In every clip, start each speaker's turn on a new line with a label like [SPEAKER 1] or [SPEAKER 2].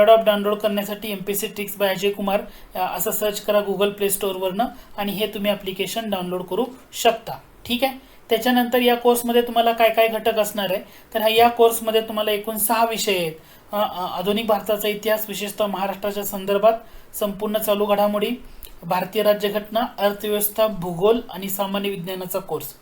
[SPEAKER 1] Laptop download करण्यासाठी M P C tricks by Ajay Kumar असं search करा Google play स्टोअरवरनं आणि हे तुम्ही ॲप्लिकेशन डाउनलोड करू शकता. ठीक आहे? त्याच्यानंतर या कोर्समध्ये तुम्हाला काय काय घटक असणार आहे? तर ह्या- या कोर्समध्ये तुम्हाला एकूण सहा विषय आहेत. आधुनिक भारताचा इतिहास विशेषतः महाराष्ट्राच्या संदर्भात संपूर्ण चालू घडामोडी भारतीय राज्यघटना अर्थव्यवस्था भूगोल आणि सामान्य विज्ञानाचा कोर्स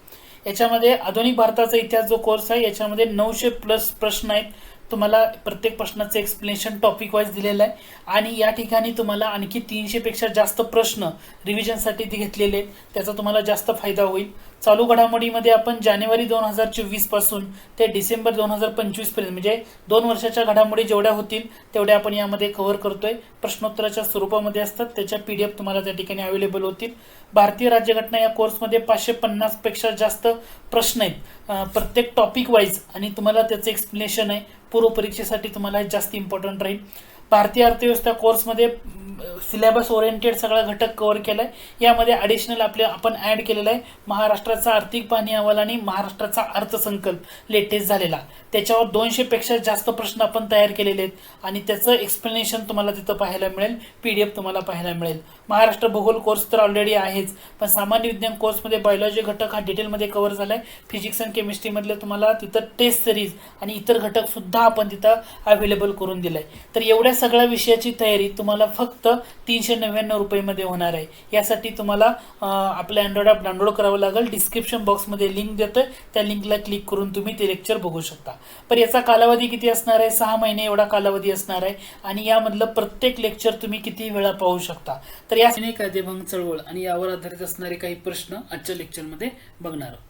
[SPEAKER 1] याच्यामध्ये आधुनिक भारताचा इतिहास जो कोर्स आहे याच्यामध्ये नऊशे प्लस प्रश्न आहेत. तुम्हाला प्रत्येक प्रश्नाचं एक्सप्लेनेशन टॉपिक वाईज दिलेलं आहे. आणि या ठिकाणी तुम्हाला आणखी तीनशेपेक्षा जास्त प्रश्न रिव्हिजनसाठी ते घेतलेले आहेत. त्याचा तुम्हाला जास्त फायदा होईल. चालू घडामोडीमध्ये आपण जानेवारी दोन हजार चोवीसपासून ते डिसेंबर दोन हजार पंचवीसपर्यंत म्हणजे दोन वर्षाच्या घडामोडी जेवढ्या होतील तेवढ्या आपण यामध्ये कव्हर करतोय. प्रश्नोत्तराच्या स्वरूपामध्ये असतात. त्याच्या पी डी एफ तुम्हाला त्या ठिकाणी अवेलेबल होतील. भारतीय राज्यघटना या कोर्समध्ये पाचशे पन्नासपेक्षा जास्त प्रश्न आहेत. प्रत्येक टॉपिक वाईज आणि तुम्हाला त्याचं एक्सप्लेनेशन आहे. पूर्व परीक्षेसाठी तुम्हाला जास्त इम्पॉर्टंट राहील. भारतीय अर्थव्यवस्था कोर्समध्ये सिलेबस ओरिएंटेड सगळा घटक कव्हर केला आहे यामध्ये ॲडिशनल आपले आपण ॲड केलेलं आहे. महाराष्ट्राचा आर्थिक पाहणी अहवाल आणि महाराष्ट्राचा अर्थसंकल्प लेटेस्ट झालेला. त्याच्यावर दोनशेपेक्षा जास्त प्रश्न आपण तयार केलेले आहेत. आणि त्याचं एक्सप्लेनेशन तुम्हाला तिथं पाहायला मिळेल. पी डी एफ तुम्हाला पाहायला मिळेल. महाराष्ट्र भूगोल कोर्स तर ऑलरेडी आहेच. पण सामान्य विज्ञान कोर्समध्ये बायोलॉजी घटक हा डिटेलमध्ये कव्हर झाला आहे फिजिक्स अँड केमिस्ट्रीमधलं तुम्हाला तिथं टेस्ट सिरीज आणि इतर घटकसुद्धा आपण तिथं अवेलेबल करून दिलं आहे तर एवढ्या सगळ्या विषयाची तयारी तुम्हाला फक्त तीनशे नव्याण्णव रुपयेमध्ये होणार आहे. यासाठी तुम्हाला आपलं अँड्रॉइड ॲप डाउनलोड करावं लागेल. डिस्क्रिप्शन बॉक्समध्ये लिंक देतं त्या लिंकला क्लिक करून तुम्ही ते लेक्चर बघू शकता. पण याचा कालावधी किती असणार आहे? सहा महिने एवढा कालावधी असणार आहे. आणि यामधलं प्रत्येक लेक्चर तुम्ही किती वेळा पाहू शकता? तर या कायदेभंग चळवळ आणि यावर आधारित असणारे काही प्रश्न आजच्या लेक्चरमध्ये बघणार आहोत.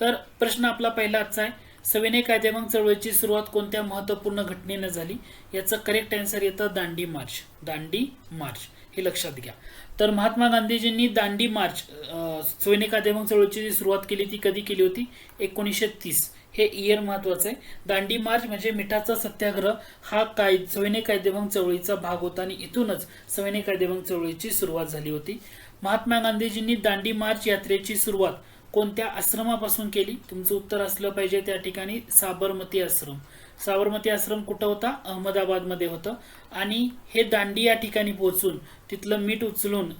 [SPEAKER 1] तर प्रश्न आपला पहिला आजचा आहे सविनय कायदेभंग चळवळीची सुरुवात कोणत्या महत्त्वपूर्ण घटनेनं झाली? याचं करेक्ट आन्सर येतं दांडी मार्च. दांडी मार्च. हे लक्षात घ्या. तर महात्मा गांधीजींनी दांडी मार्च सविनय कायदेभंग चळवळीची जी सुरुवात केली ती कधी केली होती? एकोणीसशे तीस. हे इयर महत्वाचं आहे. दांडी मार्च म्हणजे मिठाचा सत्याग्रह. हा काय सविनय कायदेभंग चळवळीचा भाग होता आणि इथूनच सविनय कायदेभंग चळवळीची सुरुवात झाली होती. महात्मा गांधीजींनी दांडी मार्च यात्रेची सुरुवात कोणत्या आश्रमापासून केली? तुमचं उत्तर असलं पाहिजे त्या ठिकाणी साबरमती आश्रम. साबरमती आश्रम कुठं होता? अहमदाबादमध्ये होतं. आणि हे दांडी या ठिकाणी पोहोचून तिथलं मीठ उचलून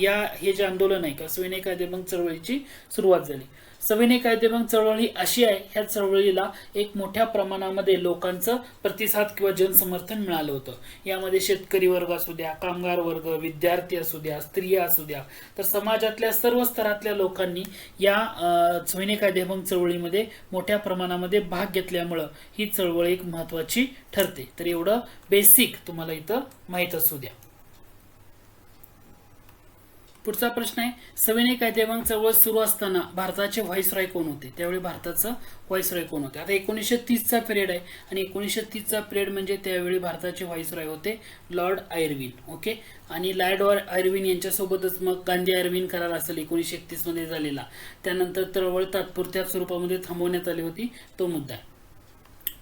[SPEAKER 1] या हे जे आंदोलन आहे का? सविनय कायदेभंग चळवळीची सुरुवात झाली. सविनय कायदेभंग चळवळ ही अशी आहे ह्या चळवळीला एक मोठ्या प्रमाणामध्ये लोकांचं प्रतिसाद किंवा जनसमर्थन मिळालं होतं. यामध्ये शेतकरी वर्ग असू द्या कामगार वर्ग विद्यार्थी असू द्या स्त्रिया असू द्या तर समाजातल्या सर्व स्तरातल्या लोकांनी या सविनय कायदेभंग चळवळीमध्ये मोठ्या प्रमाणामध्ये भाग घेतल्यामुळं ही चळवळ एक महत्वाची ठरते. तर एवढं बेसिक तुम्हाला इथं माहीत असू द्या. पुढचा प्रश्न आहे सविनय कायदेभंग चळवळ सुरू असताना भारताचे व्हाईसरॉय कोण होते? त्यावेळी भारताचं व्हाईसरॉय कोण होते? आता एकोणीसशे तीसचा पिरियड आहे आणि एकोणीसशे तीसचा पिरियड म्हणजे त्यावेळी भारताचे व्हाईसरॉय होते लॉर्ड आयर्विन ओके? आणि लॉर्ड आयर्विन यांच्यासोबतच मग गांधी आयर्विन करार असेल एकोणीसशे एकतीसमध्ये झालेला. त्यानंतर चळवळ तात्पुरत्या स्वरूपामध्ये थांबवण्यात आली होती तो मुद्दा आहे.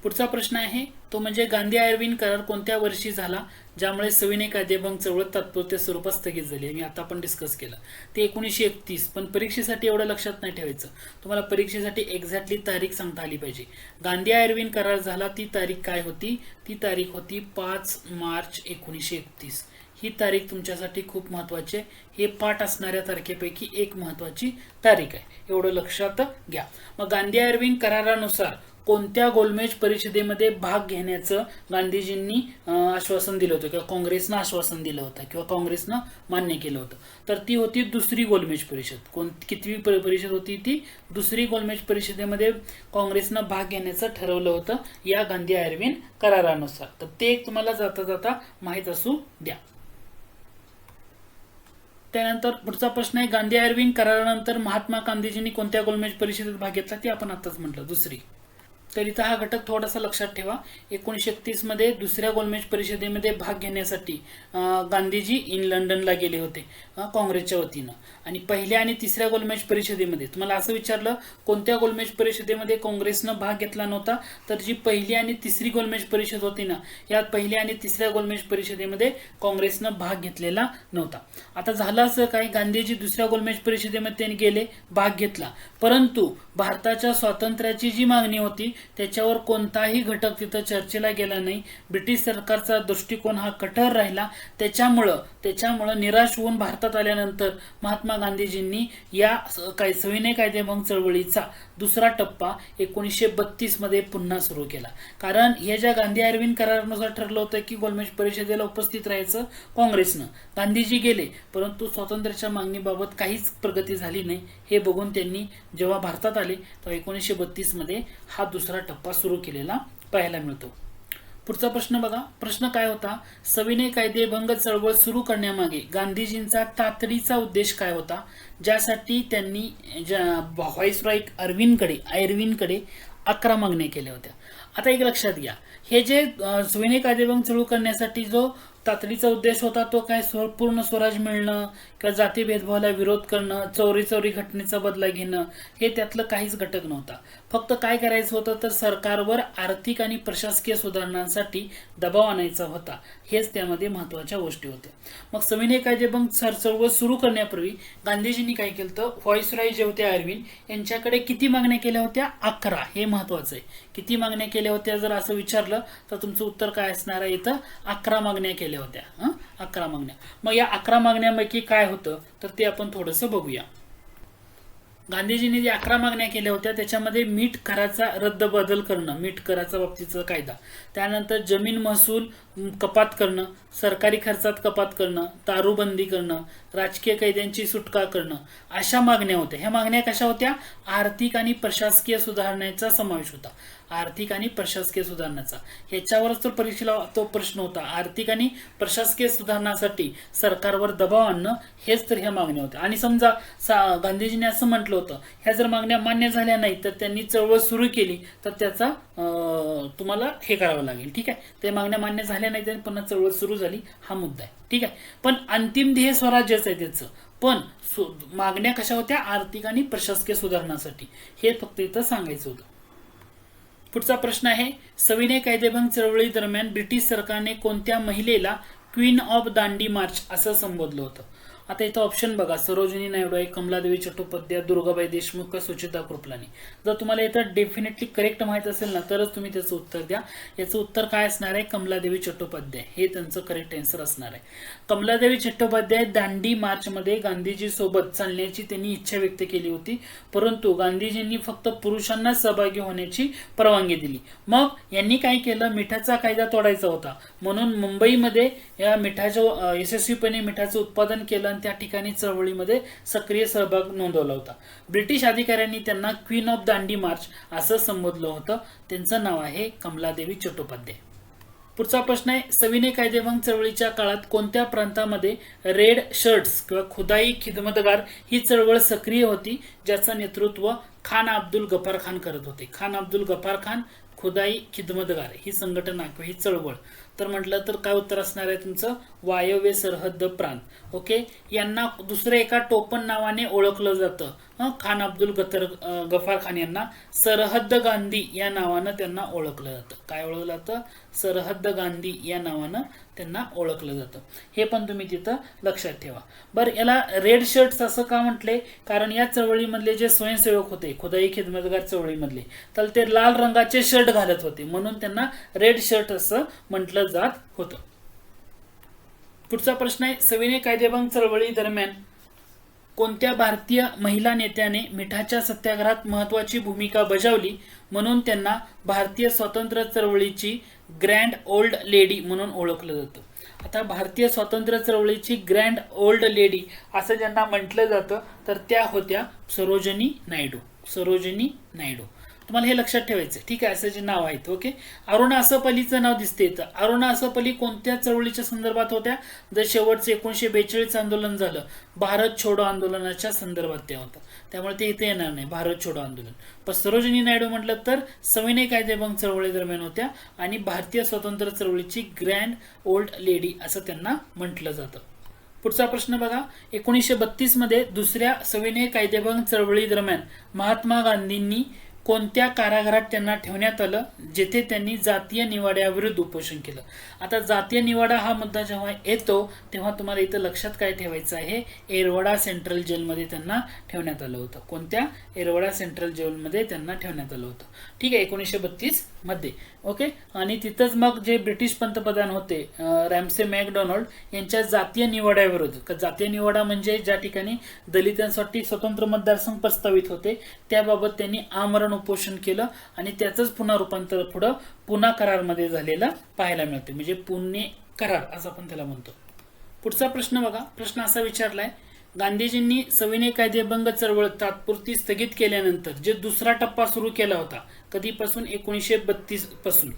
[SPEAKER 1] पुढचा प्रश्न आहे तो म्हणजे गांधी आयर्विन करार कोणत्या वर्षी झाला ज्यामुळे सविनय कायदेभंग चळवळ तात्पुरत्या स्वरूपात स्थगित झाली मी आता पण डिस्कस केलं. ते एकोणीसशे एकतीस पण परीक्षेसाठी एवढं लक्षात नाही ठेवायचं. तुम्हाला परीक्षेसाठी एक्झॅक्टली तारीख सांगता आली पाहिजे. गांधी आयर्विन करार झाला ती तारीख काय होती? ती तारीख होती पाच मार्च एकोणीसशे एकतीस. ही तारीख तुमच्यासाठी खूप महत्वाची आहे. हे पाठ असणाऱ्या तारखेपैकी एक महत्वाची तारीख आहे. एवढं लक्षात घ्या. मग गांधी आयर्विन करारानुसार कोणत्या गोलमेज परिषदेमध्ये भाग घेण्याचं गांधीजींनी आश्वासन दिलं होतं किंवा काँग्रेसनं आश्वासन दिलं होतं किंवा काँग्रेसनं मान्य केलं होतं. तर ती होती दुसरी गोलमेज परिषद. कोण कितवी परिषद होती ती? दुसरी गोलमेज परिषदेमध्ये काँग्रेसनं भाग घेण्याचं ठरवलं होतं या गांधी आयर्विन करारानुसार. तर ते एक तुम्हाला जाता जाता माहीत असू द्या. त्यानंतर पुढचा प्रश्न आहे गांधी आयर्विन करारानंतर महात्मा गांधीजींनी कोणत्या गोलमेज परिषदेत भाग घेतला ते आपण आताच म्हटलं. दुसरी. तर इथं हा घटक थोडासा लक्षात ठेवा. एकोणीसशे एकतीसमध्ये दुसऱ्या गोलमेज परिषदेमध्ये भाग घेण्यासाठी गांधीजी इन लंडनला गेले होते काँग्रेसच्या वतीनं. आणि पहिल्या आणि तिसऱ्या गोलमेज परिषदेमध्ये तुम्हाला असं विचारलं कोणत्या गोलमेज परिषदेमध्ये काँग्रेसनं भाग घेतला नव्हता? तर जी पहिली आणि तिसरी गोलमेज परिषद होती ना यात पहिल्या आणि तिसऱ्या गोलमेज परिषदेमध्ये काँग्रेसनं भाग घेतलेला नव्हता. आता झालं असं काय? गांधीजी दुसऱ्या गोलमेज परिषदेमध्ये त्यांनी गेले भाग घेतला. परंतु भारताच्या स्वातंत्र्याची जी मागणी होती त्याच्यावर कोणताही घटक तिथं चर्चेला गेला नाही. ब्रिटिश सरकारचा दृष्टिकोन हा कठोर राहिला. त्याच्यामुळं त्याच्यामुळं निराश होऊन भारतात आल्यानंतर महात्मा गांधीजींनी या काय सविनय कायदेभंग चळवळीचा दुसरा टप्पा एकोणीसशे बत्तीसमध्ये पुन्हा सुरू केला. कारण हे ज्या गांधी अरविंद करारानुसार ठरलं होतं की गोलमेज परिषदेला उपस्थित राहायचं काँग्रेसनं गांधीजी गेले परंतु स्वातंत्र्याच्या मागणीबाबत काहीच प्रगती झाली नाही हे बघून त्यांनी जेव्हा भारतात आले तेव्हा एकोणीसशे बत्तीसमध्ये हा दुसरा टप्पा सुरू केलेला पाहायला मिळतो. पुढचा प्रश्न बघा. प्रश्न काय होता? सविनय कायदेभंग चळवळ सुरू करण्यामागे गांधीजींचा तातडीचा उद्देश काय होता? ज्यासाठी त्यांनी ज्या व्हॉइसरॉय अरविंदकडे अरविंदकडे अकरा मागण्या केल्या होत्या. आता एक लक्षात घ्या. हे जे सविनय कायदेभंग सुरू करण्यासाठी जो तातडीचा उद्देश होता तो काय स्व पूर्ण स्वराज मिळणं किंवा जाती भेदभावाला विरोध करणं चोरी चोरी घटनेचा बदला घेणं हे त्यातलं काहीच घटक नव्हता. फक्त काय करायचं होतं तर सरकारवर आर्थिक आणि प्रशासकीय सुधारणांसाठी दबाव आणायचा होता. हेच त्यामध्ये महत्त्वाच्या गोष्टी होत्या. मग सविनय कायदेभंग सर चळवळ सुरू करण्यापूर्वी गांधीजींनी काय केलं तर व्हॉइसरॉय जे होते अरविंद यांच्याकडे किती मागण्या केल्या होत्या? अकरा. हे महत्वाचं आहे. किती मागण्या केल्या होत्या? जर असं विचारलं तर तुमचं उत्तर काय असणार आहे इथं? अकरा मागण्या केल्या होत्या. अकरा मागण्या. मग या अकरा मागण्यापैकी काय होतं? तर ते आपण थोडंसं बघूया. गांधीजींनी जे अकरा मागण्या केल्या होत्या त्याच्यामध्ये मीठ कराचा रद्द बदल करणं मीठ कराचा बाबतीचा कायदा. त्यानंतर जमीन महसूल कपात करणं सरकारी खर्चात कपात करणं दारूबंदी करणं राजकीय कैद्यांची सुटका करणं अशा मागण्या होत्या. ह्या मागण्या कशा होत्या? आर्थिक आणि प्रशासकीय सुधारण्याचा समावेश होता. आर्थिक आणि प्रशासकीय सुधारणाचा. ह्याच्यावरच तर परीक्षेला तो प्रश्न होता. आर्थिक आणि प्रशासकीय सुधारणासाठी सरकारवर दबाव आणणं हेच तर ह्या मागण्या होत्या. आणि समजा सा- गांधीजींनी असं म्हटलं होतं ह्या जर मागण्या मान्य झाल्या नाही तर त्यांनी चळवळ सुरू केली तर त्याचा तुम्हाला हे करावं लागेल. ठीक आहे? ते मागण्या मान्य झाल्या नाही तर पुन्हा चळवळ सुरू झाली हा मुद्दा आहे. ठीक आहे? पण अंतिम ध्येय स्वराज्यच आहे त्याचं. पण सु- मागण्या कशा होत्या? आर्थिक आणि प्रशासकीय सुधारणासाठी. हे फक्त इथं सांगायचं होतं. पुढचा प्रश्न आहे सविनय कायदेभंग चळवळी दरम्यान ब्रिटिश सरकारने कोणत्या महिलेला क्वीन ऑफ दांडी मार्च असं संबोधलं होतं? आता इथं ऑप्शन बघा. सरोजिनी नायडू आहे कमलादेवी चट्टोपाध्याय दुर्गाबाई देशमुख का सुचिता कृपलानी? जर तुम्हाला इथं डेफिनेटली करेक्ट माहीत असेल ना तरच तुम्ही त्याचं उत्तर द्या. याचं उत्तर काय असणार आहे? कमलादेवी चट्टोपाध्याय. हे त्यांचं करेक्ट आन्सर असणार आहे. कमलादेवी चट्टोपाध्याय दांडी मार्चमध्ये गांधीजी सोबत चालण्याची त्यांनी इच्छा व्यक्त केली होती. परंतु गांधीजींनी फक्त पुरुषांना सहभागी होण्याची परवानगी दिली. मग यांनी काय केलं? मिठाचा कायदा तोडायचा होता. म्हणून मुंबईमध्ये या मिठाच्या यशस्वीपणे मिठाचं उत्पादन केलं आणि त्या ठिकाणी चळवळीमध्ये सक्रिय सहभाग नोंदवला होता. ब्रिटिश अधिकाऱ्यांनी त्यांना क्वीन ऑफ दांडी मार्च असं संबोधलं होतं. त्यांचं नाव आहे कमलादेवी चट्टोपाध्याय. पुढचा प्रश्न आहे सविनय कायदेभंग चळवळीच्या काळात कोणत्या प्रांतामध्ये रेड शर्ट्स किंवा खुदाई खिदमतगार ही चळवळ सक्रिय होती ज्याचं नेतृत्व खान अब्दुल गफार खान करत होते? खान अब्दुल गफार खान खुदाई खिदमतगार ही संघटना किंवा ही चळवळ तर म्हटलं तर काय उत्तर असणार आहे तुमचं? वायव्य सरहद्द प्रांत. ओके यांना दुसऱ्या एका टोपण नावाने ओळखलं जातं. खान अब्दुल गतर गफार खान यांना सरहद्द गांधी या नावानं त्यांना ओळखलं जातं. काय ओळखलं जातं? सरहद्द गांधी या नावानं त्यांना ओळखलं जातं. हे पण तुम्ही तिथं लक्षात ठेवा. बरं याला रेड शर्ट्स असं का म्हटले? कारण या चळवळीमधले जे स्वयंसेवक होते खुदाई खिदमतगार चळवळीमधले तर ते लाल रंगाचे शर्ट घालत होते. म्हणून त्यांना रेड शर्ट असं म्हटलं जात होतं. पुढचा प्रश्न आहे सविनय कायदेभंग चळवळी दरम्यान कोणत्या भारतीय महिला नेत्याने मिठाच्या सत्याग्रहात महत्वाची भूमिका बजावली म्हणून त्यांना भारतीय स्वातंत्र्य चळवळीची ग्रँड ओल्ड लेडी म्हणून ओळखलं जातं. आता भारतीय स्वातंत्र्य चळवळीची ग्रँड ओल्ड लेडी असं ज्यांना म्हटलं जातं तर त्या होत्या सरोजनी नायडू. सरोजनी नायडू. तुम्हाला हे लक्षात ठेवायचं ठीक आहे असं जे नाव आहेत ओके? अरुणा असपलीचं नाव दिसते इथं. अरुणा असपली कोणत्या चळवळीच्या संदर्भात होत्या? जर शेवटचं एकोणीशे बेचाळीस आंदोलन झालं भारत छोडो आंदोलनाच्या संदर्भात ते होतं. त्यामुळे ते इथे येणार नाही भारत छोडो आंदोलन. पण सरोजिनी नायडू म्हटलं तर सविनय कायदेभंग चळवळी दरम्यान होत्या आणि भारतीय स्वतंत्र चळवळीची ग्रँड ओल्ड लेडी असं त्यांना म्हटलं जातं. पुढचा प्रश्न बघा. एकोणीसशे बत्तीसमध्ये दुसऱ्या सविनय कायदेभंग चळवळी दरम्यान महात्मा गांधींनी कोणत्या कारागृहात त्यांना ठेवण्यात आलं जेथे त्यांनी जातीय निवाड्याविरुद्ध उपोषण केलं. आता जातीय निवाडा हा मुद्दा जेव्हा येतो तेव्हा तुम्हाला इथं लक्षात काय ठेवायचं आहे? एरवडा सेंट्रल जेलमध्ये त्यांना ठेवण्यात आलं होतं. कोणत्या? एरवडा सेंट्रल जेलमध्ये त्यांना ठेवण्यात आलं होतं. ठीक आहे एकोणीसशे बत्तीसमध्ये. ओके? आणि तिथंच मग जे ब्रिटिश पंतप्रधान होते रॅमसे मॅकडॉनल्ड यांच्या जातीय निवाड्याविरुद्ध जातीय निवाडा म्हणजे ज्या ठिकाणी दलितांसाठी स्वतंत्र मतदारसंघ प्रस्तावित होते त्याबाबत त्यांनी आमरण उपोषण केलं आणि त्याचंच पुन्हा रूपांतर पुढं पुन्हा करारमध्ये झालेलं पाहायला मिळते म्हणजे पुणे करार असं आपण त्याला म्हणतो. पुढचा प्रश्न बघा. प्रश्न असा विचारलाय गांधीजींनी सविनय कायदेभंग चळवळ तात्पुरती स्थगित केल्यानंतर जे दुसरा टप्पा सुरू केला होता कधीपासून? एकोणीसशे बत्तीसपासून.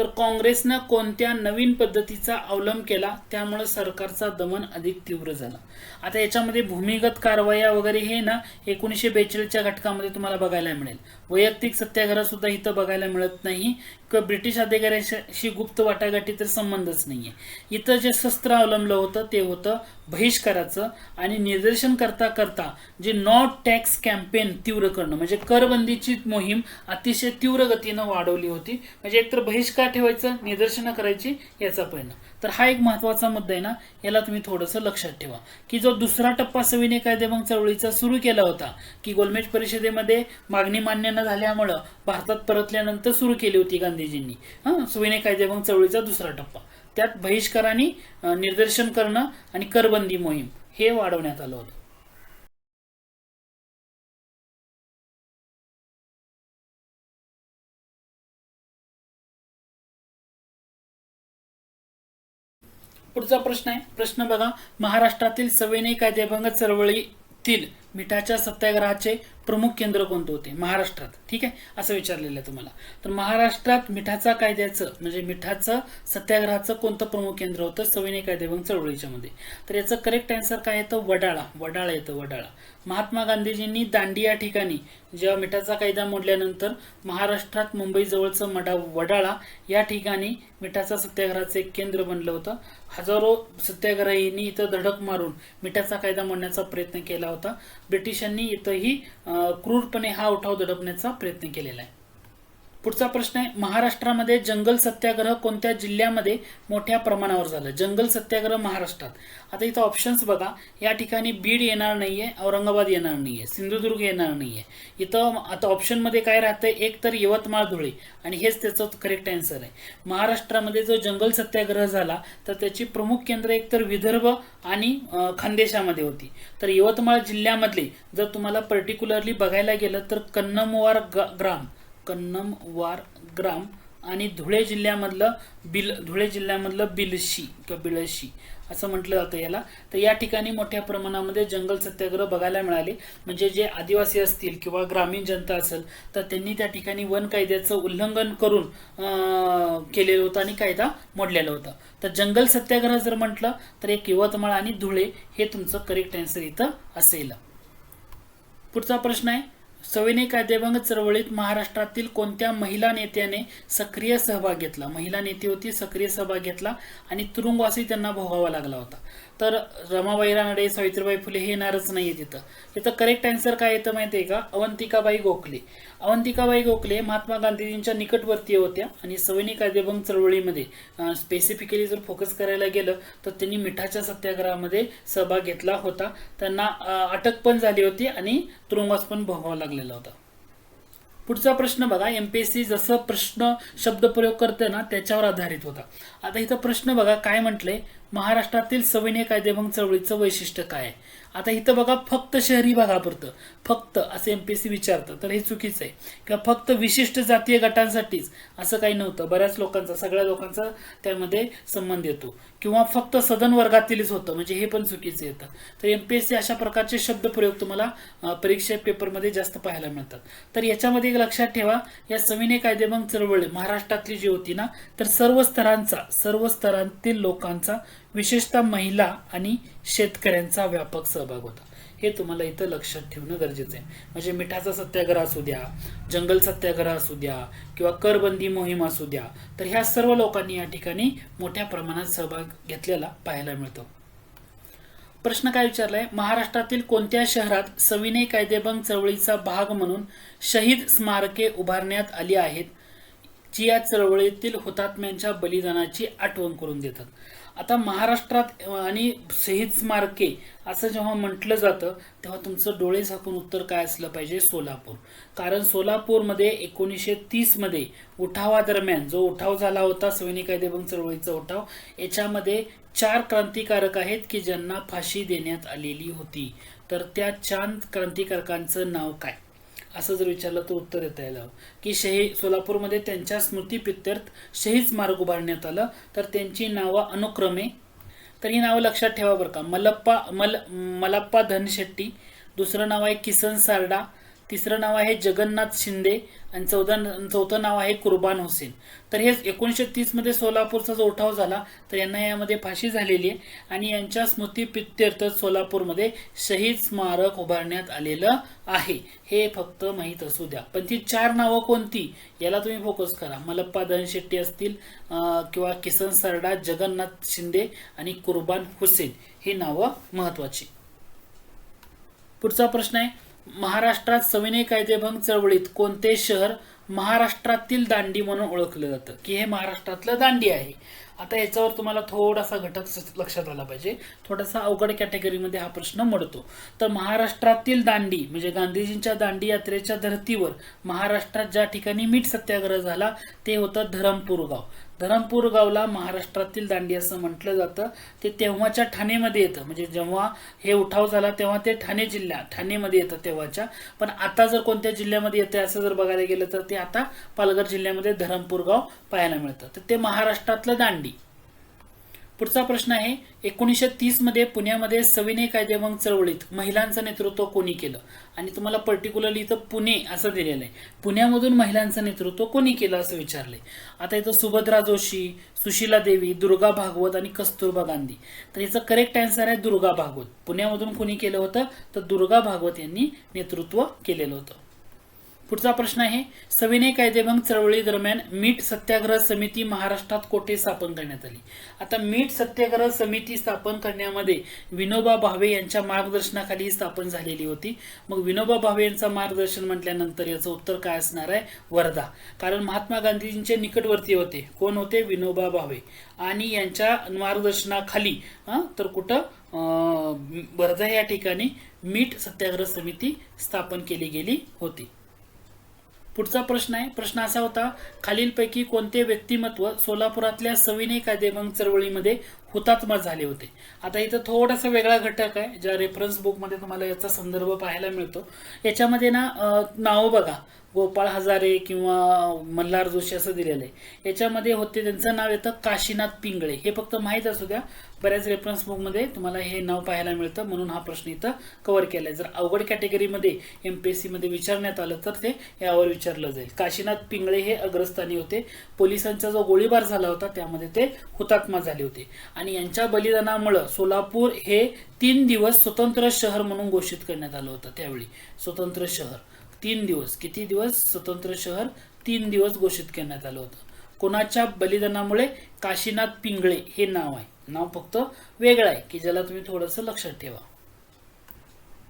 [SPEAKER 1] तर काँग्रेसनं कोणत्या नवीन पद्धतीचा अवलंब केला त्यामुळे सरकारचा दमन अधिक तीव्र झाला. आता याच्यामध्ये भूमिगत कारवाया वगैरे हे ना एकोणीसशे बेचाळीसच्या घटकामध्ये तुम्हाला बघायला मिळेल. वैयक्तिक सत्याग्रह सुद्धा इथं बघायला मिळत नाही. किंवा ब्रिटिश अधिकाऱ्यांशी गुप्त वाटाघाटी तर संबंधच नाहीये. इथं जे शस्त्र अवलंबलं होतं ते होतं बहिष्काराचं आणि निदर्शन करता करता जे नॉट टॅक्स कॅम्पेन तीव्र करणं म्हणजे करबंदीची मोहीम अतिशय तीव्र गतीनं वाढवली होती. म्हणजे एकतर बहिष्कार ठेवायचं निदर्शनं करायची याचा परिणाम. तर हा एक महत्त्वाचा मुद्दा आहे ना याला तुम्ही थोडंसं लक्षात ठेवा. की जो दुसरा टप्पा सविनय कायदेभंग चळवळीचा सुरू केला होता की गोलमेज परिषदेमध्ये मागणी मान्य न झाल्यामुळं भारतात परतल्यानंतर सुरू केली होती गांधीजींनी. हां सविनय कायदेभंग चळवळीचा दुसरा टप्पा. त्यात बहिष्काराने निर्दर्शन निदर्शन करणं आणि करबंदी मोहीम हे वाढवण्यात आलं होतं. पुढचा प्रश्न आहे. प्रश्न बघा. महाराष्ट्रातील सविनय कायदेभंग चळवळीतील मिठाच्या सत्याग्रहाचे प्रमुख केंद्र कोणतं होते? महाराष्ट्रात. ठीक आहे? असं विचारलेलं आहे तुम्हाला. तर महाराष्ट्रात मिठाचा कायद्याचं म्हणजे मिठाचं सत्याग्रहाचं कोणतं प्रमुख केंद्र होतं? सविनय कायदेभंग चळवळीच्या मध्ये. तर याचं करेक्ट आन्सर काय येतं? वडाळा. वडाळा येतं वडाळा. महात्मा गांधीजींनी दांडी या ठिकाणी जेव्हा मिठाचा कायदा मोडल्यानंतर महाराष्ट्रात मुंबईजवळचं मडा वडाळा या ठिकाणी मिठाचा सत्याग्रहाचं एक केंद्र बनलं होतं. हजारो सत्याग्रहींनी इथं धडक मारून मिठाचा कायदा मोडण्याचा प्रयत्न केला होता. ब्रिटिशांनी इथंही क्रूरपणे हा उठाव दडपण्याचा प्रयत्न केलेला आहे. पुढचा प्रश्न आहे महाराष्ट्रामध्ये जंगल सत्याग्रह कोणत्या जिल्ह्यामध्ये मोठ्या प्रमाणावर झालं? जंगल सत्याग्रह महाराष्ट्रात. आता इथं ऑप्शन्स बघा. या ठिकाणी बीड येणार नाही आहे औरंगाबाद येणार नाही आहे सिंधुदुर्ग येणार नाही आहे इथं आता ऑप्शनमध्ये काय राहतं एक तर यवतमाळ धुळे. आणि हेच त्याचं करेक्ट आन्सर आहे. महाराष्ट्रामध्ये जो जंगल सत्याग्रह झाला तर त्याची प्रमुख केंद्र एक तर विदर्भ आणि खानदेशामध्ये होती. तर यवतमाळ जिल्ह्यामधले जर तुम्हाला पर्टिक्युलरली बघायला गेलं तर कन्नमवार ग- ग्राम. कन्नमवार ग्राम आणि धुळे जिल्ह्यामधलं बिल धुळे जिल्ह्यामधलं बिलशी किंवा बिळशी असं म्हटलं जातं याला. तर या ठिकाणी मोठ्या प्रमाणामध्ये जंगल सत्याग्रह बघायला मिळाले. म्हणजे जे आदिवासी असतील किंवा ग्रामीण जनता असेल तर त्यांनी त्या ठिकाणी वन कायद्याचं उल्लंघन करून केलेलं होतं आणि कायदा मोडलेला होता. तर जंगल सत्याग्रह जर म्हटलं तर एक यवतमाळ आणि धुळे हे तुमचं करेक्ट आन्सर इथं असेल. पुढचा प्रश्न आहे सविनय कायदेभंग चळवळीत महाराष्ट्रातील कोणत्या महिला नेत्याने सक्रिय सहभाग घेतला? महिला नेते होती सक्रिय सहभाग घेतला आणि तुरुंगवासी त्यांना भोगावा लागला होता. तर रमाबाई रानडे सावित्रीबाई फुले हे येणारच नाही तिथं. तिथं करेक्ट आन्सर काय येतं माहिती आहे का? अवंतिकाबाई गोखले. अवंतिकाबाई गोखले महात्मा गांधीजींच्या निकटवर्तीय होत्या आणि सविनय कायदेभंग चळवळीमध्ये स्पेसिफिकली जर फोकस करायला गेलं तर त्यांनी मिठाच्या सत्याग्रहामध्ये सहभाग घेतला होता. त्यांना अटक पण झाली होती आणि तुरुंगवास पण भोगावा लागलेला होता. पुढचा प्रश्न बघा एमपीएससी जसं प्रश्न शब्द प्रयोग करते ना त्याच्यावर आधारित होता. आता इथं प्रश्न बघा काय म्हटलंय? महाराष्ट्रातील सविनय कायदेभंग चळवळीचं वैशिष्ट्य काय आहे? आता इथं बघा फक्त शहरी भागापुरतं. फक्त असं एमपीएससी विचारतं तर हे चुकीचं आहे. किंवा फक्त विशिष्ट जातीय गटांसाठीच असं काही नव्हतं. बऱ्याच लोकांचा सगळ्या लोकांचा त्यामध्ये संबंध येतो. किंवा फक्त सदन वर्गातीलच होतं म्हणजे हे पण चुकीचं येतं. तर एमपीएससी अशा प्रकारचे शब्दप्रयोग तुम्हाला अं, परीक्षा पेपरमध्ये जास्त पाहायला मिळतात. तर याच्यामध्ये एक लक्षात ठेवा या सविनय कायदेभंग चळवळ महाराष्ट्रातली जी होती ना तर सर्व स्तरांचा सर्व स्तरांतील लोकांचा विशेषतः महिला आणि शेतकऱ्यांचा व्यापक सहभाग होता. हे तुम्हाला इथं लक्षात ठेवणं गरजेचं आहे. म्हणजे मिठाचा सत्याग्रह असू द्या जंगल सत्याग्रह असू द्या किंवा करबंदी मोहीम असू द्या तर ह्या सर्व लोकांनी या ठिकाणी मोठ्या प्रमाणात सहभाग घेतलेला पाहायला मिळतो. प्रश्न काय विचारलाय? महाराष्ट्रातील कोणत्या शहरात सविनय कायदेभंग चळवळीचा भाग म्हणून शहीद स्मारके उभारण्यात आली आहेत जी या चळवळीतील हुतात्म्यांच्या बलिदानाची आठवण करून देतात? आता महाराष्ट्रात आणि शहीद स्मारके असं जेव्हा म्हटलं जातं तेव्हा तुमचं डोळे झाकून उत्तर काय असलं पाहिजे? सोलापूर. कारण सोलापूरमध्ये एकोणीसशे तीसमध्ये उठावादरम्यान जो उठाव झाला होता सैनिक कायदेभंग चळवळीचा उठाव याच्यामध्ये चार क्रांतिकारक आहेत की ज्यांना फाशी देण्यात आलेली होती. तर त्या चार क्रांतिकारकांचं नाव काय? असं जर विचारलं तर उत्तर येता यायला हवं की शही सोलापूरमध्ये त्यांच्या स्मृतीप्रित्यर्थ शहीद स्मारक उभारण्यात आलं. तर त्यांची नावं अनुक्रमे. तर ही नावं लक्षात ठेवा बरं का. मलप्पा मल मलप्पा धनशेट्टी दुसरं नाव आहे किसन सारडा तिसरं नाव आहे जगन्नाथ शिंदे आणि चौथं चौथं नाव आहे कुर्बान हुसेन. तर हे एकोणीसशे तीसमध्ये सोलापूरचा जो उठाव झाला तर यांना यामध्ये फाशी झालेली आहे आणि यांच्या स्मृतीप्रित्यर्थ सोलापूरमध्ये शहीद स्मारक उभारण्यात आलेलं आहे. हे फक्त माहीत असू द्या. पण ती चार नावं कोणती याला तुम्ही फोकस करा. मलप्पा धनशेट्टी असतील अं, किंवा किसन सरडा जगन्नाथ शिंदे आणि कुर्बान हुसेन. ही नावं महत्वाची. पुढचा प्रश्न आहे महाराष्ट्रात सविनय कायदेभंग चळवळीत कोणते शहर महाराष्ट्रातील दांडी म्हणून ओळखलं जातं? की हे महाराष्ट्रातलं दांडी आहे? आता याच्यावर तुम्हाला थोडासा घटक लक्षात आला पाहिजे. थोडासा अवघड कॅटेगरीमध्ये हा प्रश्न मोडतो. तर महाराष्ट्रातील दांडी म्हणजे गांधीजींच्या दांडी यात्रेच्या धर्तीवर महाराष्ट्रात ज्या ठिकाणी मीठ सत्याग्रह झाला ते होतं धरमपूर गाव. धरमपूर गावला महाराष्ट्रातील दांडी असं म्हटलं जातं. ते तेव्हाच्या ठाणेमध्ये येतं. म्हणजे जेव्हा हे उठाव झाला तेव्हा ते ठाणे जिल्हा ठाणेमध्ये येतं तेव्हाच्या. पण आता जर कोणत्या जिल्ह्यामध्ये येते असं जर बघायला गेलं तर ते आता पालघर जिल्ह्यामध्ये धरमपूर गाव पाहायला मिळतं. तर ते महाराष्ट्रातलं दांडी. पुढचा प्रश्न आहे एकोणीसशे तीसमध्ये पुण्यामध्ये सविनय कायदेभंग चळवळीत महिलांचं नेतृत्व कोणी केलं? आणि तुम्हाला पर्टिक्युलरली इथं पुणे असं दिलेलं आहे. पुण्यामधून महिलांचं नेतृत्व कोणी केलं असं विचारलंय? आता इथं सुभद्रा जोशी सुशीला देवी दुर्गा भागवत आणि कस्तुरबा गांधी. तर याचं करेक्ट आन्सर आहे दुर्गा भागवत. पुण्यामधून कोणी केलं होतं? तर दुर्गा भागवत यांनी नेतृत्व केलेलं होतं. पुढचा प्रश्न आहे सविनय कायदेभंग चळवळी दरम्यान मीठ सत्याग्रह समिती महाराष्ट्रात कोठे स्थापन करण्यात आली? आता मीठ सत्याग्रह समिती स्थापन करण्यामध्ये विनोबा भावे यांच्या मार्गदर्शनाखाली ही स्थापन झालेली होती. मग विनोबा भावे यांचं मार्गदर्शन म्हटल्यानंतर याचं उत्तर काय असणार आहे? वर्धा. कारण महात्मा गांधीजींचे निकटवर्ती होते. कोण होते? विनोबा भावे. आणि यांच्या मार्गदर्शनाखाली तर कुठं? वर्धा या ठिकाणी मीठ सत्याग्रह समिती स्थापन केली गेली होती. पुढचा प्रश्न आहे. प्रश्न असा होता खालीलपैकी कोणते व्यक्तिमत्व सोलापुरातल्या सविनय कायदेभंग चळवळीमध्ये हुतात्मा झाले होते? आता इथं थोडासा वेगळा घटक आहे ज्या रेफरन्स बुकमध्ये तुम्हाला याचा संदर्भ पाहायला मिळतो. याच्यामध्ये ना नावं बघा. गोपाळ हजारे किंवा मल्हार जोशी असं दिलेलं आहे. याच्यामध्ये होते त्यांचं नाव येतं काशीनाथ पिंगळे. हे फक्त माहीत असू द्या. बऱ्याच रेफरन्स बुकमध्ये तुम्हाला हे नाव पाहायला मिळतं म्हणून हा प्रश्न इथं कव्हर केला जर अवघड कॅटेगरीमध्ये एम पी एस सीमध्ये विचारण्यात आलं तर ते यावर विचारलं जाईल. काशीनाथ पिंगळे हे अग्रस्थानी होते. पोलिसांचा जो गोळीबार झाला होता त्यामध्ये ते हुतात्मा झाले होते. आणि यांच्या बलिदानामुळं सोलापूर हे तीन दिवस स्वतंत्र शहर म्हणून घोषित करण्यात आलं होतं त्यावेळी. स्वतंत्र शहर. तीन दिवस. किती दिवस? स्वतंत्र शहर तीन दिवस घोषित करण्यात आलं होतं. कोणाच्या बलिदानामुळे काशीनाथ पिंगळे हे नाव आहे. नाव फक्त वेगळं आहे की ज्याला तुम्ही थोडंसं लक्षात ठेवा.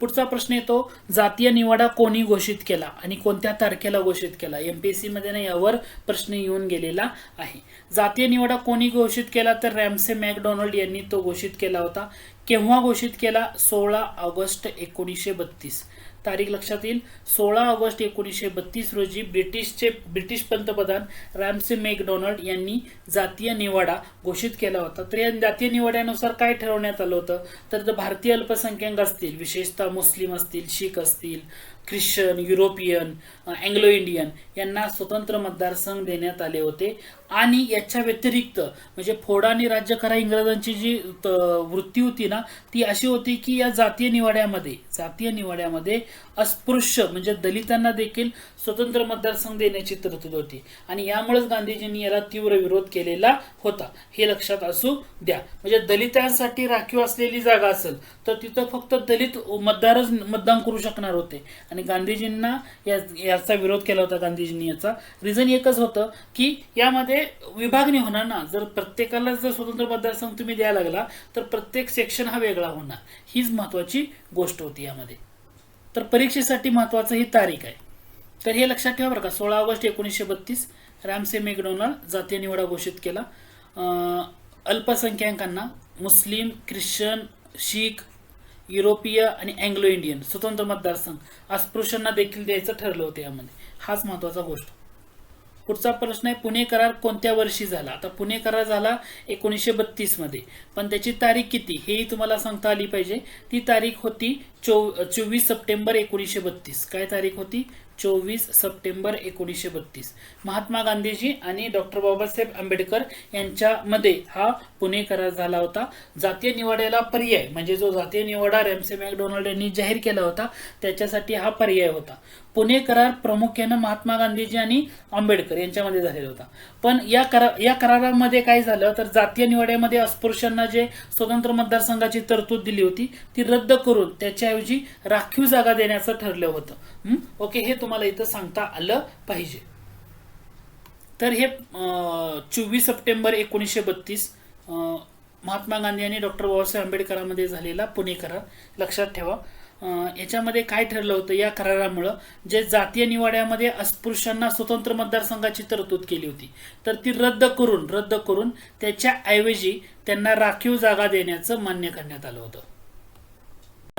[SPEAKER 1] पुढचा प्रश्न येतो जातीय निवाडा कोणी घोषित केला आणि कोणत्या तारखेला घोषित केला? एमपीएससी मध्ये ना यावर प्रश्न येऊन गेलेला आहे. जातीय निवाडा कोणी घोषित केला तर रॅमसे मॅकडॉनल्ड यांनी तो घोषित केला होता. केव्हा घोषित केला? सोळा ऑगस्ट एकोणीसशे बत्तीस. तारीख लक्षात येईल. सोळा ऑगस्ट एकोणीसशे बत्तीस रोजी ब्रिटिशचे ब्रिटिश पंतप्रधान रॅमसे मॅकडोनाल्ड यांनी जातीय निवाडा घोषित केला होता. तर या जातीय निवाड्यानुसार काय ठरवण्यात आलं होतं? तर जर भारतीय अल्पसंख्याक असतील विशेषतः मुस्लिम असतील शीख असतील ख्रिश्चन युरोपियन अँग्लो इंडियन यांना स्वतंत्र मतदारसंघ देण्यात आले होते. आणि याच्या व्यतिरिक्त म्हणजे फोडाने राज्य करा इंग्रजांची जी वृत्ती होती ना ती अशी होती की या जातीय निवाड्यामध्ये जातीय निवाड्यामध्ये अस्पृश्य म्हणजे दलितांना देखील स्वतंत्र मतदारसंघ देण्याची तरतूद होती. आणि यामुळेच गांधीजींनी याला तीव्र विरोध केलेला होता. हे लक्षात असू द्या. म्हणजे दलितांसाठी राखीव असलेली जागा असेल तर तिथं फक्त दलित मतदारच मतदान करू शकणार होते. आणि गांधीजींना या याचा विरोध केला होता गांधीजींनी याचा. रिझन एकच होतं की यामध्ये विभागणी होणार ना. जर प्रत्येकाला जर स्वतंत्र मतदारसंघ तुम्ही द्यायला लागला तर प्रत्येक सेक्शन हा वेगळा होणार. हीच महत्वाची गोष्ट होती यामध्ये. तर परीक्षेसाठी महत्वाचं ही तारीख आहे. तर हे लक्षात ठेवा बरं का. सोळा ऑगस्ट एकोणीसशे बत्तीस. रॅमसे मेकडोनाल्ड जातीय निवडा घोषित केला. अल्पसंख्याकांना मुस्लिम ख्रिश्चन शीख युरोपीय आणि अँग्लो इंडियन स्वतंत्र मतदारसंघ अस्पृश्यांना देखील द्यायचं ठरलं होतं यामध्ये. हाच महत्त्वाचा गोष्ट. पुढचा प्रश्न आहे पुणे करार कोणत्या वर्षी झाला? आता पुणे करार झाला एकोणीसशे बत्तीसमध्ये. पण त्याची तारीख किती? हेही तुम्हाला सांगता आली पाहिजे. ती तारीख होती चो चोवीस सप्टेंबर एकोणीसशे बत्तीस. काय तारीख होती? चोवीस सप्टेंबर एकोणीसशे बत्तीस. महात्मा गांधीजी आणि डॉक्टर बाबासाहेब आंबेडकर यांच्यामध्ये हा पुणे करार झाला होता. जातीय निवाड्याला पर्याय म्हणजे जो जातीय निवाडा रॅमसे मॅकडोनाल्ड यांनी जाहीर केला होता त्याच्यासाठी हा पर्याय होता. पुणे करार प्रामुख्यानं महात्मा गांधीजी आणि आंबेडकर यांच्यामध्ये झालेला होता. पण या करा या करारामध्ये काय झालं तर जातीय निवाड्यामध्ये अस्पृश्यांना जे स्वतंत्र मतदारसंघाची तरतूद दिली होती ती रद्द करून त्याच्याऐवजी राखीव जागा देण्याचं ठरलं होतं. ओके हे तुम्हाला इथं सांगता आलं पाहिजे. तर हे चोवीस सप्टेंबर एकोणीसशे बत्तीस महात्मा गांधी आणि डॉक्टर बाबासाहेब आंबेडकरांमध्ये झालेला पुणे करार. लक्षात ठेवा. याच्यामध्ये काय ठरलं होतं? या करारामुळं जे जातीय निवाड्यामध्ये अस्पृश्यांना स्वतंत्र मतदारसंघाची तरतूद केली होती. तर ती रद्द करून रद्द करून त्याच्या ऐवजी त्यांना राखीव जागा देण्याचं मान्य करण्यात आलं होतं.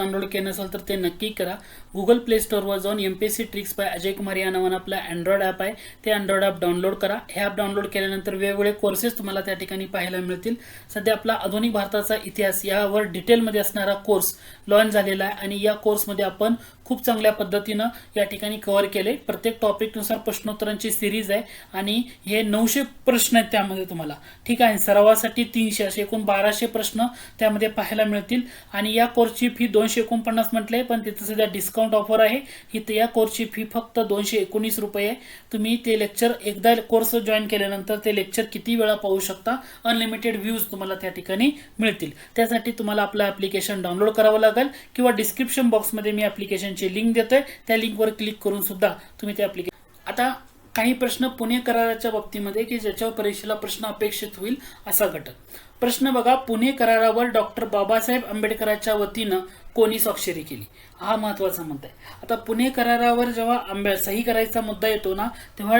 [SPEAKER 1] डाउनलोड केलं नसेल तर ते नक्की करा. गुगल प्ले स्टोअरवर जाऊन M P S C tricks by Ajay Kumar या नावानं आपला अँड्रॉइड ॲप आहे. ते अँड्रॉइड ॲप डाउनलोड करा. हे ॲप डाउनलोड केल्यानंतर वेगवेगळे कोर्सेस तुम्हाला त्या ठिकाणी पाहायला मिळतील. सध्या आपला आधुनिक भारताचा इतिहास यावर डिटेलमध्ये असणारा कोर्स लॉन्च झालेला आहे आणि या कोर्समध्ये आपण खूप चांगल्या पद्धतीनं या ठिकाणी कव्हर केले. प्रत्येक टॉपिकनुसार प्रश्नोत्तरांची सिरीज आहे आणि हे नऊशे प्रश्न आहेत त्यामध्ये तुम्हाला. ठीक आहे? सरावासाठी तीनशे असे एकूण बाराशे प्रश्न त्यामध्ये पाहायला मिळतील. आणि या कोर्सची फी दोनशे एकोणपन्नास म्हटले पण तिथं सध्या डिस्काउंट ऑफर आहे. इथं या कोर्सची फी फक्त दोनशे एकोणीस रुपये आहे. तुम्ही ते लेक्चर एकदा कोर्स जॉईन केल्यानंतर ते लेक्चर किती वेळा पाहू शकता? अनलिमिटेड व्ह्यूज तुम्हाला त्या ठिकाणी मिळतील. त्यासाठी तुम्हाला आपलं ॲप्लिकेशन डाउनलोड करावं लागेल किंवा डिस्क्रिप्शन बॉक्समध्ये मी ॲप्लिकेशनची लिंक देतोय त्या लिंकवर क्लिक करून सुद्धा तुम्ही ते ॲप्लिकेशन आता काही प्रश्न पुणे कराराच्या बाबतीमध्ये की ज्याच्यावर परीक्षेला प्रश्न अपेक्षित होईल असा घटक. प्रश्न बघा पुणे करारावर डॉक्टर बाबासाहेब आंबेडकरांच्या वतीनं कोणी स्वाक्षरी केली? हा महत्त्वाचा मुद्दा आहे. आता पुणे करारावर जेव्हा आंबे सही करायचा मुद्दा येतो ना तेव्हा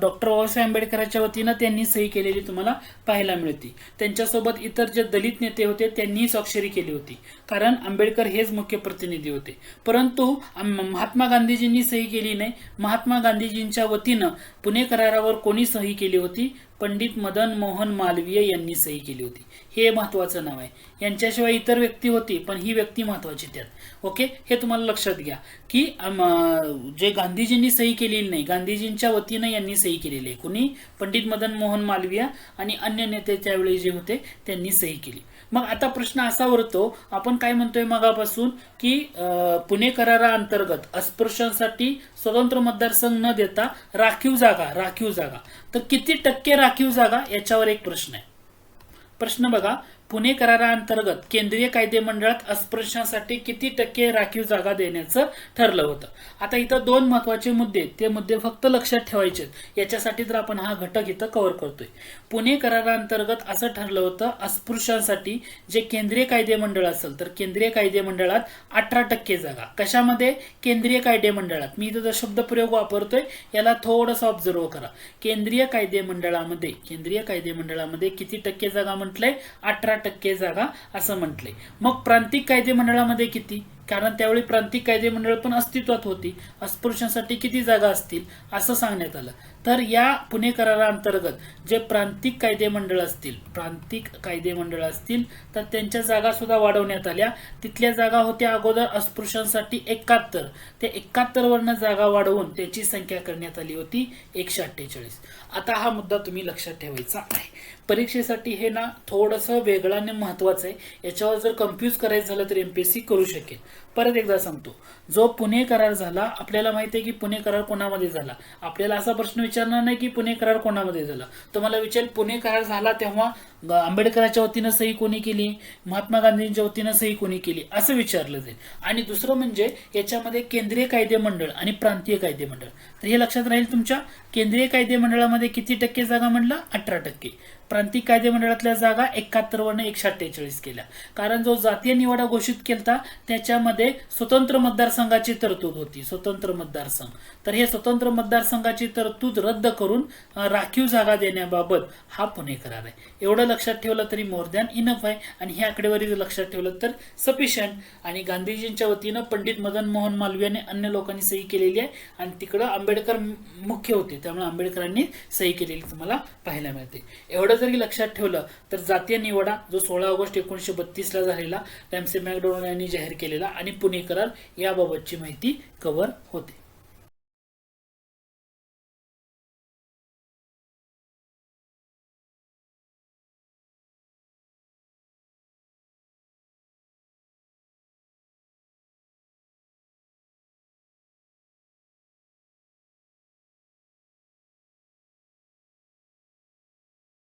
[SPEAKER 1] डॉक्टर बाबासाहेब आंबेडकरांच्या वतीनं त्यांनी सही केलेली तुम्हाला पाहायला मिळते. त्यांच्यासोबत इतर जे दलित नेते होते त्यांनी स्वाक्षरी केली होती. कारण आंबेडकर हेच मुख्य प्रतिनिधी होते. परंतु महात्मा गांधीजींनी सही केली नाही. महात्मा गांधीजींच्या वतीनं पुणे करारावर कोणी सही केली होती? पंडित मदन मोहन मालवीय यांनी सही केली होती. हे महत्वाचं नाव आहे. यांच्याशिवाय इतर व्यक्ती होती पण ही व्यक्ती महत्वाची त्यात. ओके? हे तुम्हाला लक्षात घ्या. की जे गांधीजींनी सही केलेली नाही गांधीजींच्या वतीनं यांनी सही केलेली आहे. कुणी? पंडित मदन मोहन मालवीय आणि अन्य नेते त्यावेळी जे होते त्यांनी सही केली. मग आता प्रश्न असा उरतो आपण काय म्हणतोय मगापासून की पुणे पुणे कराराअंतर्गत अस्पृश्यांसाठी स्वतंत्र मतदारसंघ न देता राखीव जागा राखीव जागा. तर किती टक्के राखीव जागा? याच्यावर एक प्रश्न आहे. प्रश्न बघा. पुणे कराराअंतर्गत केंद्रीय कायदे मंडळात अस्पृश्यांसाठी किती टक्के राखीव जागा देण्याचं ठरलं होतं. आता इथं दोन महत्त्वाचे मुद्दे ते मुद्दे फक्त लक्षात ठेवायचे याच्यासाठी तर आपण हा घटक इथं कव्हर करतोय. पुणे कराराअंतर्गत असं ठरलं होतं अस्पृश्यांसाठी जे केंद्रीय कायदे मंडळ असेल तर केंद्रीय कायदे मंडळात अठरा टक्के जागा. कशामध्ये? केंद्रीय कायदे मंडळात. मी इथं जो शब्दप्रयोग वापरतोय याला थोडंसं ऑब्झर्व करा. केंद्रीय कायदे मंडळामध्ये केंद्रीय कायदे मंडळामध्ये किती टक्के जागा म्हटलंय? अठरा टक्के जागा असं म्हटलंय मग प्रांतिक कायदे मंडळामध्ये किती? कारण त्यावेळी प्रांतिक कायदे मंडळ पण अस्तित्वात होती. अस्पृश्यांसाठी किती जागा असतील असं सांगण्यात आलं. तर या पुणे कराराअंतर्गत जे प्रांतिक कायदे मंडळ असतील प्रांतिक कायदे मंडळ असतील तर त्यांच्या जागा सुद्धा वाढवण्यात आल्या. तिथल्या जागा होत्या अगोदर अस्पृश्यांसाठी एकाहत्तर. ते एकाहत्तर वरनं जागा वाढवून त्याची संख्या करण्यात आली होती एकशे अठ्ठेचाळीस. आता हा मुद्दा तुम्ही लक्षात ठेवायचा आहे. परीक्षेसाठी हे ना थोडंसं वेगळं आणि महत्वाचं आहे. याच्यावर जर कन्फ्यूज करायचं झालं तर एमपीएससी करू शकेल. परत एकदा सांगतो. जो पुणे करार झाला आपल्याला माहिती आहे की पुणे करार कोणामध्ये झाला? आपल्याला असा प्रश्न विचारणार नाही की पुणे करार कोणामध्ये झाला. तुम्हाला विचार पुणे करार झाला तेव्हा आंबेडकरांच्या वतीनं सही कोणी केली? महात्मा गांधींच्या वतीनं सही कोणी केली? असं विचारलं जाईल. आणि दुसरं म्हणजे याच्यामध्ये केंद्रीय कायदे मंडळ आणि प्रांतीय कायदे मंडळ. तर हे लक्षात राहील तुमच्या? केंद्रीय कायदे मंडळामध्ये किती टक्के जागा म्हणलं अठरा टक्के. प्रांतिक कायदे मंडळातल्या जागा एकाहत्तर वरनं एकशे अठ्ठेचाळीस केल्या. कारण जो जातीय निवाडा घोषित केलता त्याच्यामध्ये स्वतंत्र मतदारसंघाची तरतूद होती. स्वतंत्र मतदारसंघ. तर हे स्वतंत्र मतदारसंघाची तरतूद रद्द करून राखीव जागा देण्याबाबत हा पुणे करार आहे एवढं लक्षात ठेवलं तरी मोर दॅन इनफ आहे. आणि ही आकडेवारी जर लक्षात ठेवलं तर सफिशियंट आणि गांधीजींच्या वतीनं पंडित मदन मोहन मालवीय आणि अन्य लोकांनी सही केलेली आहे. आणि तिकडं आंबेडकर मुख्य होते. त्यामुळे आंबेडकरांनी सही केलेली तुम्हाला पाहायला मिळते. एवढं एवढं जरी लक्षात ठेवलं तर जातीय निवडा जो सोळा ऑगस्ट एकोणीसशे बत्तीसला झालेला रॅमसे मॅकडोनाल्ड यांनी जाहीर केलेला आणि पुणे करार याबाबतची माहिती कव्हर होते.